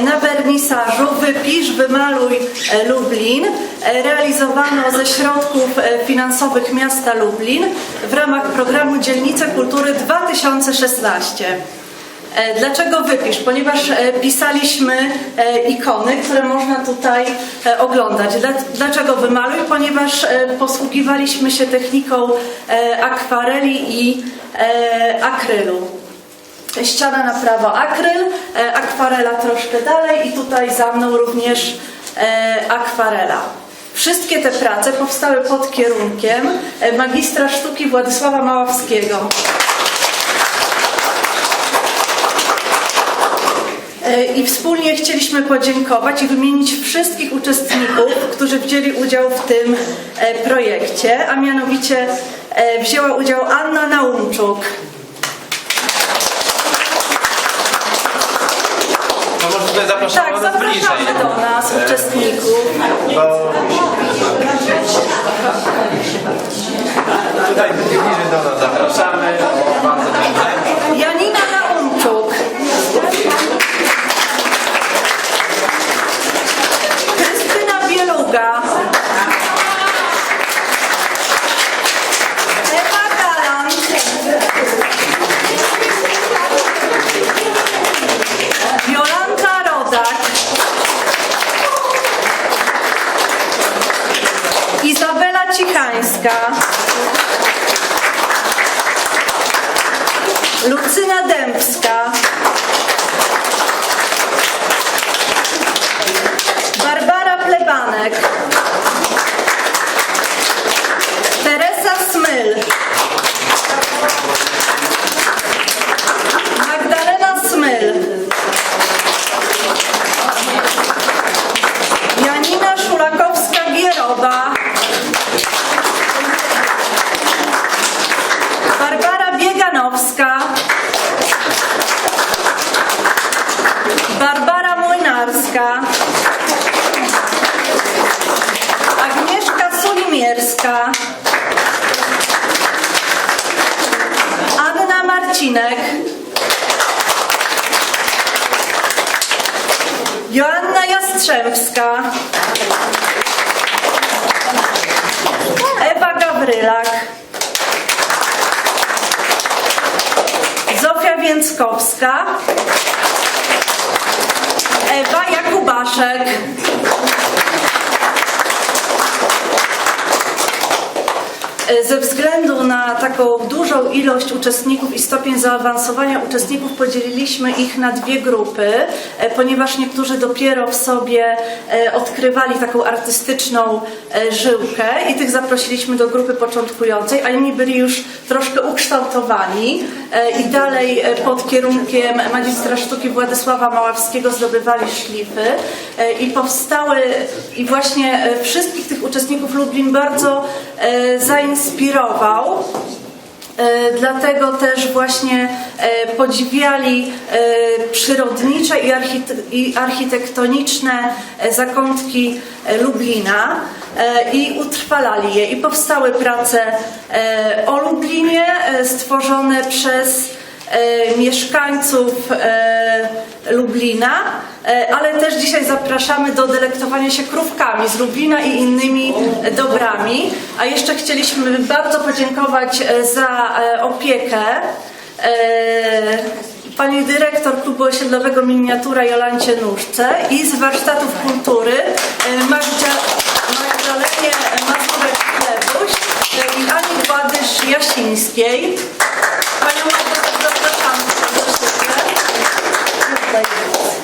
na wernisażu Wypisz, Wymaluj e, Lublin. E, Realizowano ze środków e, finansowych miasta Lublin w ramach programu Dzielnice Kultury 2016. E, Dlaczego wypisz? Ponieważ pisaliśmy ikony, które można tutaj oglądać. Dla- Dlaczego wymaluj? Ponieważ posługiwaliśmy się techniką akwareli i akrylu. Ściana na prawo akryl, e, akwarela troszkę dalej i tutaj za mną również e, akwarela. Wszystkie te prace powstały pod kierunkiem e, magistra sztuki Władysława Maławskiego. I wspólnie chcieliśmy podziękować i wymienić wszystkich uczestników, którzy wzięli udział w tym projekcie, a mianowicie wzięła udział Anna Naumczuk, To może tutaj zapraszamy Tak, nas bliżej. zapraszamy do nas uczestników. Tutaj bliżej do nas zapraszamy. Bardzo dobrze. Cichańska. Lucyna Dębska. Barbara Młynarska. Agnieszka Sulimierska. Anna Marcinek. Joanna Jastrzębska. Ewa Gawrylak. Zofia Więckowska. Ewa Jakubaszek. Ze względu na taką dużą ilość uczestników i stopień zaawansowania uczestników podzieliliśmy ich na dwie grupy, e, ponieważ niektórzy dopiero w sobie e, odkrywali taką artystyczną e, żyłkę i tych zaprosiliśmy do grupy początkującej, a inni byli już troszkę ukształtowani e, i dalej e, pod kierunkiem magistra sztuki Władysława Maławskiego zdobywali szlify e, i powstały i właśnie e, wszystkich tych uczestników Lublin bardzo e, zainspirował. E, Dlatego też właśnie e, podziwiali e, przyrodnicze i, archite- i architektoniczne zakątki Lublina i utrwalali je. I powstały prace o Lublinie stworzone przez mieszkańców e, Lublina, e, ale też dzisiaj zapraszamy do delektowania się krówkami z Lublina i innymi e, dobrami. A jeszcze chcieliśmy bardzo podziękować e, za e, opiekę e, pani dyrektor klubu osiedlowego Miniatura Jolancie Nóżce i z warsztatów kultury e, Magda, Magdalenie Mazurek-Klebuś e, i Ani Władysz-Jasińskiej. Panią Magdę zapraszamy serdecznie. Tutaj jest.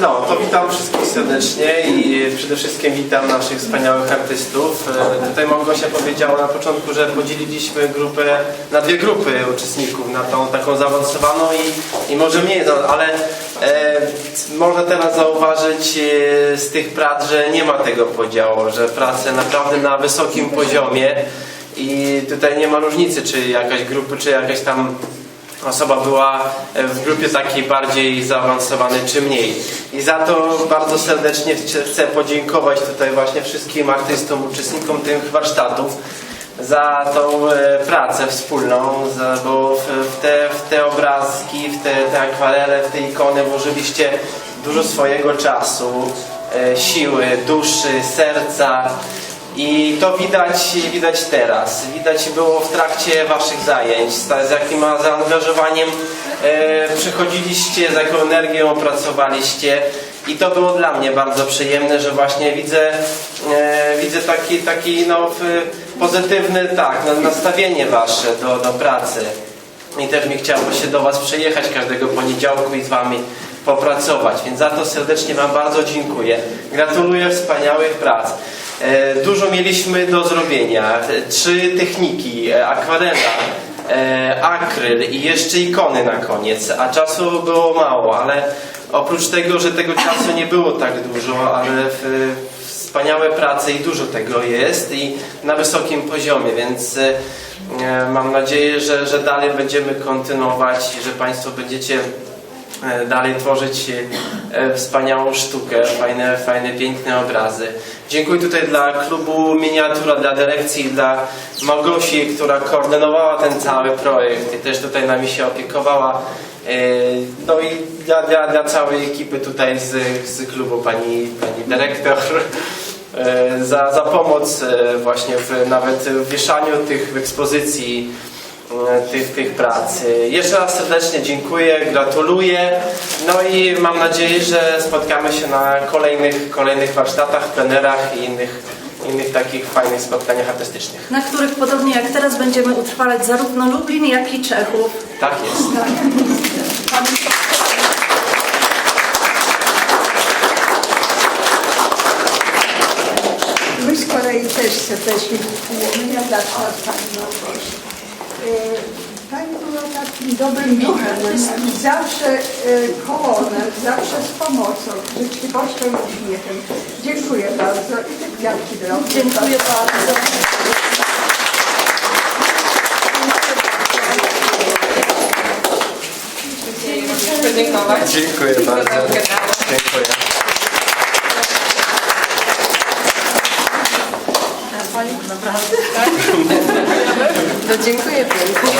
No, to witam wszystkich serdecznie i przede wszystkim witam naszych wspaniałych artystów. E, Tutaj Małgosia powiedziała na początku, że podzieliliśmy grupę na dwie grupy uczestników, na tą taką zaawansowaną i, i może mniej, no, ale e, można teraz zauważyć e, z tych prac, że nie ma tego podziału, że prace naprawdę na wysokim poziomie i tutaj nie ma różnicy, czy jakaś grupa, czy jakaś tam osoba była w grupie takiej bardziej zaawansowanej czy mniej. I za to bardzo serdecznie chcę- podziękować tutaj właśnie wszystkim artystom, uczestnikom tych warsztatów. za tą e, pracę wspólną, bo w, w, te, w te obrazki, w te, te akwarele, w te ikony włożyliście dużo swojego czasu, e, siły, duszy, serca. I to widać, widać teraz. Widać było w trakcie Waszych zajęć, z, jakim zaangażowaniem e, przychodziliście, z jaką energią opracowaliście. I to było dla mnie bardzo przyjemne, że właśnie widzę, e, widzę taki, taki no, pozytywny tak, na- nastawienie Wasze do, do pracy. I też mi chciało się do Was przyjechać każdego poniedziałku i z Wami popracować. Więc za to serdecznie Wam bardzo dziękuję. Gratuluję wspaniałych prac. E, Dużo mieliśmy do zrobienia. Trzy techniki, e, akwarela, e, akryl i jeszcze ikony na koniec. A czasu było mało, ale oprócz tego, że tego czasu nie było tak dużo, ale w, wspaniałe prace i dużo tego jest i na wysokim poziomie, więc mam nadzieję, że, że dalej będziemy kontynuować że Państwo będziecie dalej tworzyć e, wspaniałą sztukę, fajne, fajne, piękne obrazy. Dziękuję tutaj dla klubu Miniatura, dla dyrekcji, dla Małgosi, która koordynowała ten cały projekt i też tutaj nami się opiekowała. E, No i dla, dla, dla całej ekipy tutaj z, z klubu pani, pani dyrektor e, za, za pomoc e, właśnie w, nawet w wieszaniu tych ekspozycji e, tych, tych prac. E, Jeszcze raz serdecznie dziękuję, gratuluję. No i mam nadzieję, że spotkamy się na kolejnych, kolejnych warsztatach, plenerach i innych, innych takich fajnych spotkaniach artystycznych. na których podobnie jak teraz będziemy utrwalać zarówno Lublin, jak i Czechów. Tak jest. My z kolei też serdecznie dziękujemy dla Pani Małgosi. Pani była takim dobrym duchem zawsze e, koło nas, zawsze z pomocą, życzliwością i uśmiechem. Dziękuję bardzo i te kwiatki dla. Dziękuję bardzo. podziękować. Dziękuję bardzo. Dziękuję. No dziękuję pięknie.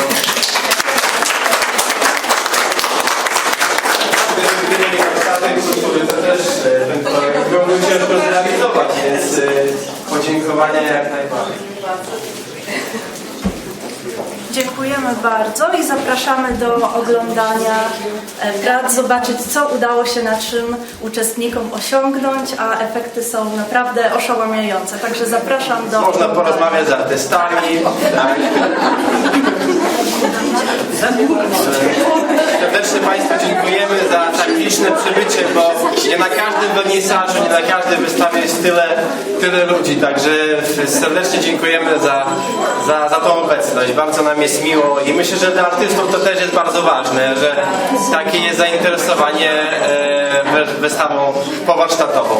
Też ten projekt byłby ciężko zrealizować, więc podziękowania jak najbardziej. Dziękujemy bardzo i zapraszamy do oglądania e, prac, zobaczyć co udało się na czym uczestnikom osiągnąć, a efekty są naprawdę oszałamiające. Także zapraszam do Można porozmawiać z artystami. Tak. Serdecznie Państwu dziękujemy za tak liczne przybycie, bo nie na każdym wernisażu, nie na każdej wystawie jest tyle, tyle ludzi. Także serdecznie dziękujemy za, za, za tą obecność. Bardzo nam jest miło i myślę, że dla artystów to też jest bardzo ważne, że takie jest zainteresowanie e, wy- wystawą powarsztatową.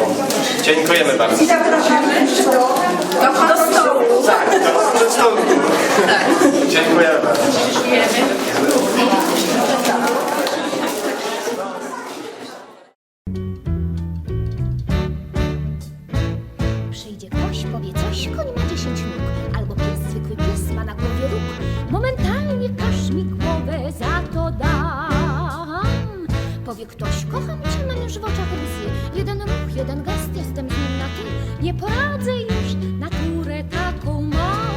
Dziękujemy bardzo. I zapraszamy do Do stołu. Tak, przed stołu. Dziękujemy bardzo. Ktoś, kocham cię, mam już w oczach łzy Jeden ruch, jeden gest, jestem z nim na ty. Nie poradzę już, naturę taką mam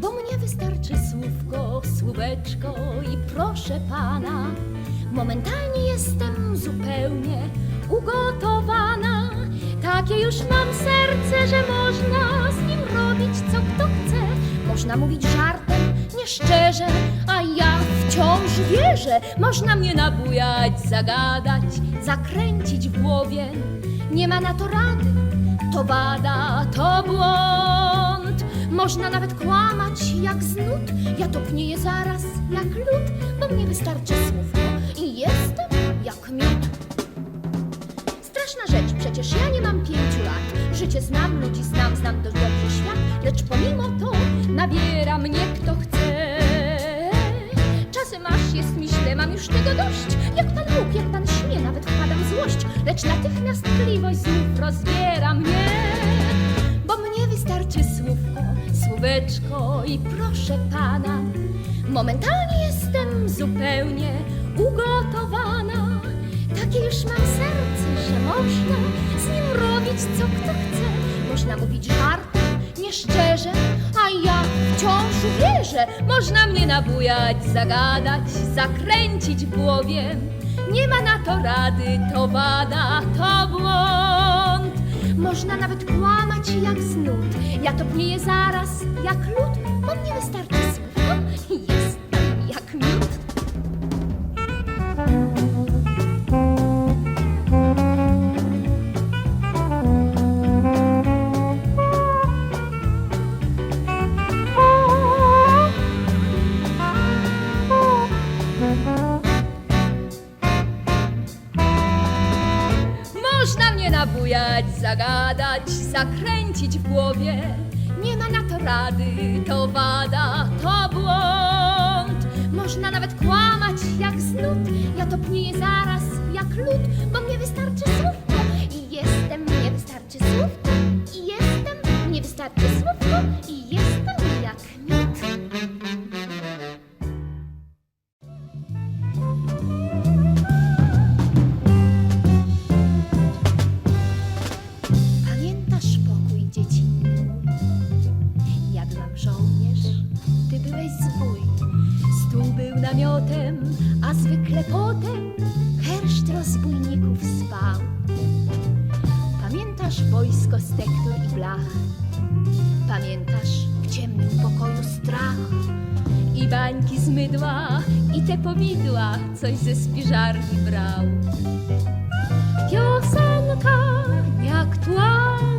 Bo mnie wystarczy słówko, słóweczko i proszę pana. Momentalnie jestem zupełnie ugotowana. Takie już mam serce, że można z nim robić co kto chce. Można mówić żartem, nieszczerze, a ja wciąż wierzę. Można mnie nabujać, zagadać, zakręcić w głowie. Nie ma na to rady, to wada, to błąd. Można nawet kłamać jak z nut Ja topnieję zaraz jak lód Bo mnie wystarczy słówko i jestem jak miód. Straszna rzecz, przecież ja nie mam pięciu lat. Życie znam, ludzi znam, znam dość dobrze świat. Lecz pomimo to nabiera mnie kto chce Aż jest mi źle, mam już tego dość Jak pan Bóg, jak pan śmie, nawet wpadam w złość Lecz natychmiast tkliwość znów rozbiera mnie Bo mnie wystarczy słówko, słóweczko i proszę pana, momentalnie jestem zupełnie ugotowana. Takie już mam serce, że można z nim robić co kto chce. Można mówić żartem, nieszczerze, ja wciąż uwierzę. Można mnie nabujać, zagadać, zakręcić w głowie. Nie ma na to rady, to wada, to błąd. Można nawet kłamać jak znud. Ja to pnieję zaraz jak lód, bo mnie wystarczy zakręcić w głowie. Nie ma na to rady, to wada, to błąd. Można nawet kłamać jak znud. Ja to pnieję zaraz jak lód, bo mnie wystarczy słówko. I jestem, mnie wystarczy słówko. I jestem, mnie wystarczy słówko. Stół był namiotem, a zwykle potem herszt rozbójników spał. Pamiętasz wojsko z tektur i blach? Pamiętasz w ciemnym pokoju strach? I bańki z mydła, i te powidła, coś ze spiżarni brał. Piosenka nieaktualna,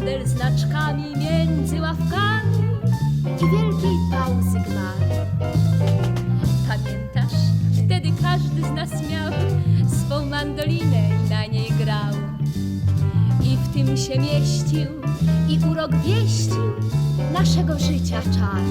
handel znaczkami między ławkami i wielkiej pauzy gmach. Pamiętasz, wtedy każdy z nas miał swą mandolinę i na niej grał. I w tym się mieścił i urok wieścił naszego życia czar.